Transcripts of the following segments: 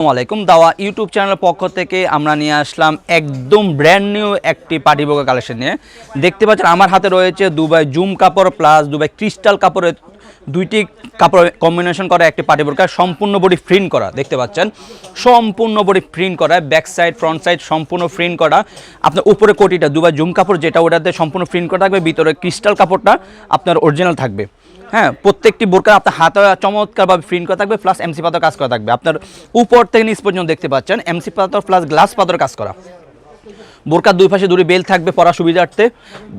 আসসালামু আলাইকুম দাওয়া ইউটিউব চ্যানেলের পক্ষ থেকে আমরা নিয়ে আসলাম একদম ব্র্যান্ড নিউ একটি পার্টি বোকা কালেকশন নিয়ে। দেখতে পাচ্ছেন, আমার হাতে রয়েছে দুবাই জুম কাপড় প্লাস দুবাই ক্রিস্টাল কাপড়ের দুইটি কাপড় কম্বিনেশন করা একটি পার্টি বোরকা সম্পূর্ণ বডি প্রিন্ট করা, দেখতে পাচ্ছেন? সম্পূর্ণ বডি প্রিন্ট করা ব্যাক সাইড ফ্রন্ট সাইড সম্পূর্ণ প্রিন্ট করা। আপনার উপরে কোটিটা দুবাই জুম কাপড় যেটা ওটাতে সম্পূর্ণ প্রিন্ট করা থাকবে, ভিতরে ক্রিস্টাল কাপড়টা আপনার অরিজিনাল থাকবে। হ্যাঁ প্রত্যেকটি বোরকা আপনার হাতে চমৎকারভাবে প্রিন্ট করা থাকবে প্লাস এমসি পাথর কাজ করা থাকবে। আপনার উপর থেকে নিচ পর্যন্ত দেখতে পাচ্ছেন এমসি পাথর প্লাস গ্লাস পাথর কাজ করা। বোরকার দুই পাশে দুটি বেল থাকবে পড়া সুবিধার্থে।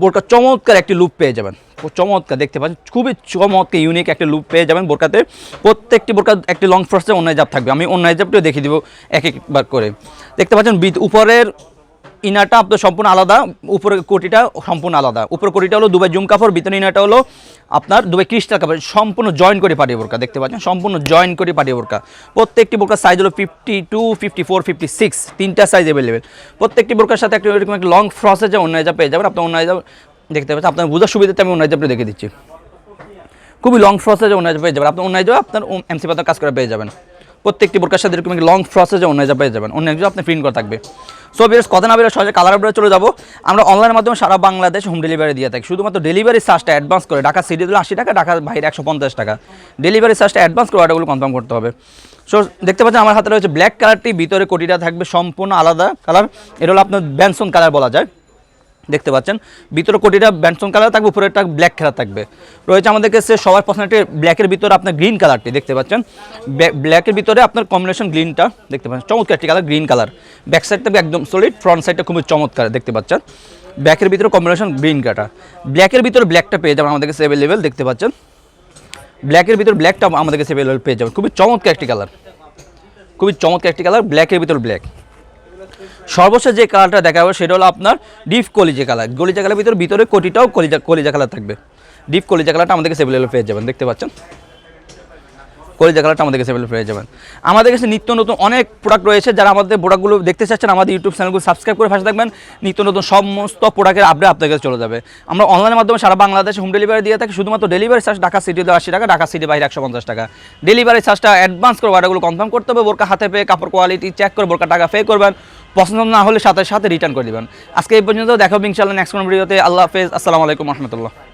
বোরকা চমৎকার একটি লুপ পেয়ে যাবেন। চমৎকার, দেখতে পাচ্ছেন, খুবই চমৎকার ইউনিক একটি লুপ পেয়ে যাবেন বোরকাতে। প্রত্যেকটি বোরকা একটি লং ফ্রস্টে অন্য জাপ থাকবে। আমি অন্য জাপটিও দেখিয়ে দিব এক একবার করে। দেখতে পাচ্ছেন উপরের ইনারটা আপনার সম্পূর্ণ আলাদা, উপরে কোটিটা সম্পূর্ণ আলাদা। উপরে কোটিটা হলো দুবাই জুম কাপড়, ভিতরে ইনারটা হলো আপনার দুবাই ক্রিস্টাল কাপড়। সম্পূর্ণ জয়েন করে পাঠিয়ে বোরকা, দেখতে পাচ্ছেন? সম্পূর্ণ জয়েন করে পাঠিয়ে বোরকা। প্রত্যেকটি বোরকার সাইজ হলো fifty two fifty four fifty six তিনটা সাইজ অ্যাভেলেবেল প্রত্যেকটি বোরকার সাথে একটা এরকম একটা লং ফ্রসে যে অন্য যা পেয়ে যাবেন, আপনার অন্য যা দেখতে পাচ্ছেন। আপনার বোঝার সুবিধাতে আমি অন্য জাপটা দেখে দিচ্ছি। খুবই লং ফ্রসেজে অন্য পেয়ে যাবেন। আপনার অন্য আপনার এমসি পাতার কাজ করে পেয়ে যাবেন। প্রত্যেকটি বোরকার সাথে এরকম লং ফ্রসে ফ্রসেজে অন্য পেয়ে যাবেন। অন্য একজন আপনি প্রিন্ট করা থাকবে। সো বেশ কথা না বেরো সহজে কালার উপরে চলে যাব। আমরা অনলাইনের মাধ্যমে সারা বাংলাদেশ হোম ডেলিভারি দিয়ে থাকি। শুধুমাত্র ডেলিভারি চার্জটা অ্যাডভান্স করে। ঢাকা সিটি দিলে আশি টাকা ঢাকা বাইরে একশো পঞ্চাশ টাকা। ডেলিভারি চার্জটা অ্যাডভান্স করে অর্ডারগুলো কনফার্ম করতে হবে। সো দেখতে পাচ্ছেন আমার হাতে রয়েছে ব্ল্যাক কালারটি ভিতরে কোটিটা থাকবে, সম্পূর্ণ আলাদা কালার এটা হলো আপনার ব্যানসন কালার বলা যায়। দেখতে পাচ্ছেন। ভিতরে কোটিটা ব্যানসন কালার থাকবে, উপরেরটা ব্ল্যাক কালার থাকবে। রয়েছে আমাদের কাছে সবার পছন্দ ব্ল্যাকের ভিতরে আপনার গ্রিন কালারটি দেখতে পাচ্ছেন। ব্ল্যাকের ভিতরে আপনার কম্বিনেশন গ্রিনটা দেখতে পাচ্ছেন। চমৎকার একটি colour, green colour. Back side থাকবে একদম সলিড ফ্রন্ট সাইডটা খুবই চমৎকার দেখতে পাচ্ছেন। ব্ল্যাকের ভিতরে কম্বিনেশন গ্রিন কাটা। ব্ল্যাকের ভিতরে ব্ল্যাকটা পেয়ে যাবেন আমাদের কাছে অ্যাভেলেবেল দেখতে পাচ্ছেন। ব্ল্যাকের ভিতরে ব্ল্যাকটা আমাদের কাছে অ্যাভেলেবেল পেয়ে যাবেন। খুবই চমৎকার একটি কালার। খুবই চমৎকার একটি কালার, ব্ল্যাকের ভিতর ব্ল্যাক সর্বশেষ যে কালারটা দেখাবো সেটা হলো আপনার ডিপ কলিজা কালার। কলিজা কালার ভিতরে ভিতরে কোটিটাও কলিজা কলিজা কালার থাকবে। ডিপ কলিজা কালারটা আমাদের কাছে অ্যাভেলেবল পেয়ে যাবেন, দেখতে পাচ্ছেন? কলিজা কালারটা আমাদের কাছে অ্যাভেলেবল পেয়ে যাবেন। আমাদের কাছে নিত্য নতুন অনেক প্রোডাক্ট রয়েছে, যারা আমাদের প্রোডাক্টগুলো দেখতে চাচ্ছেন, আমাদের ইউটিউব চ্যানেলগুলো সাবস্ক্রাইব করে পাশে থাকবেন। নিত্য নতুন সমস্ত প্রোডাক্টের আপডেট আপনার কাছে চলে যাবে। আমরা অনলাইনের মাধ্যমে সারা বাংলাদেশে হোম ডেলিভারি দিয়ে থাকি, শুধুমাত্র ডেলিভারি চার্জ ঢাকা সিটিতে আশি টাকা, ঢাকা সিটি বাইরে একশো পঞ্চাশ টাকা। ডেলিভারি চার্জটা অ্যাডভান্স করে অর্ডারগুলো কনফার্ম করতে হবে, বোরকা হাতে পেয়ে কাপড় কোয়ালিটি চেক করে বোরকা টাকা পে করবেন। পছন্দ না হলে সাথে সাথে রিটার্ন করে দেবেন। আজকে এই পর্যন্ত দেখাবো ইনশাল্লাহ নেক্সট কোন ভিডিওতে আল্লাহ হাফেজ, আসসালামু আলাইকুম রহমতুল্লাহ।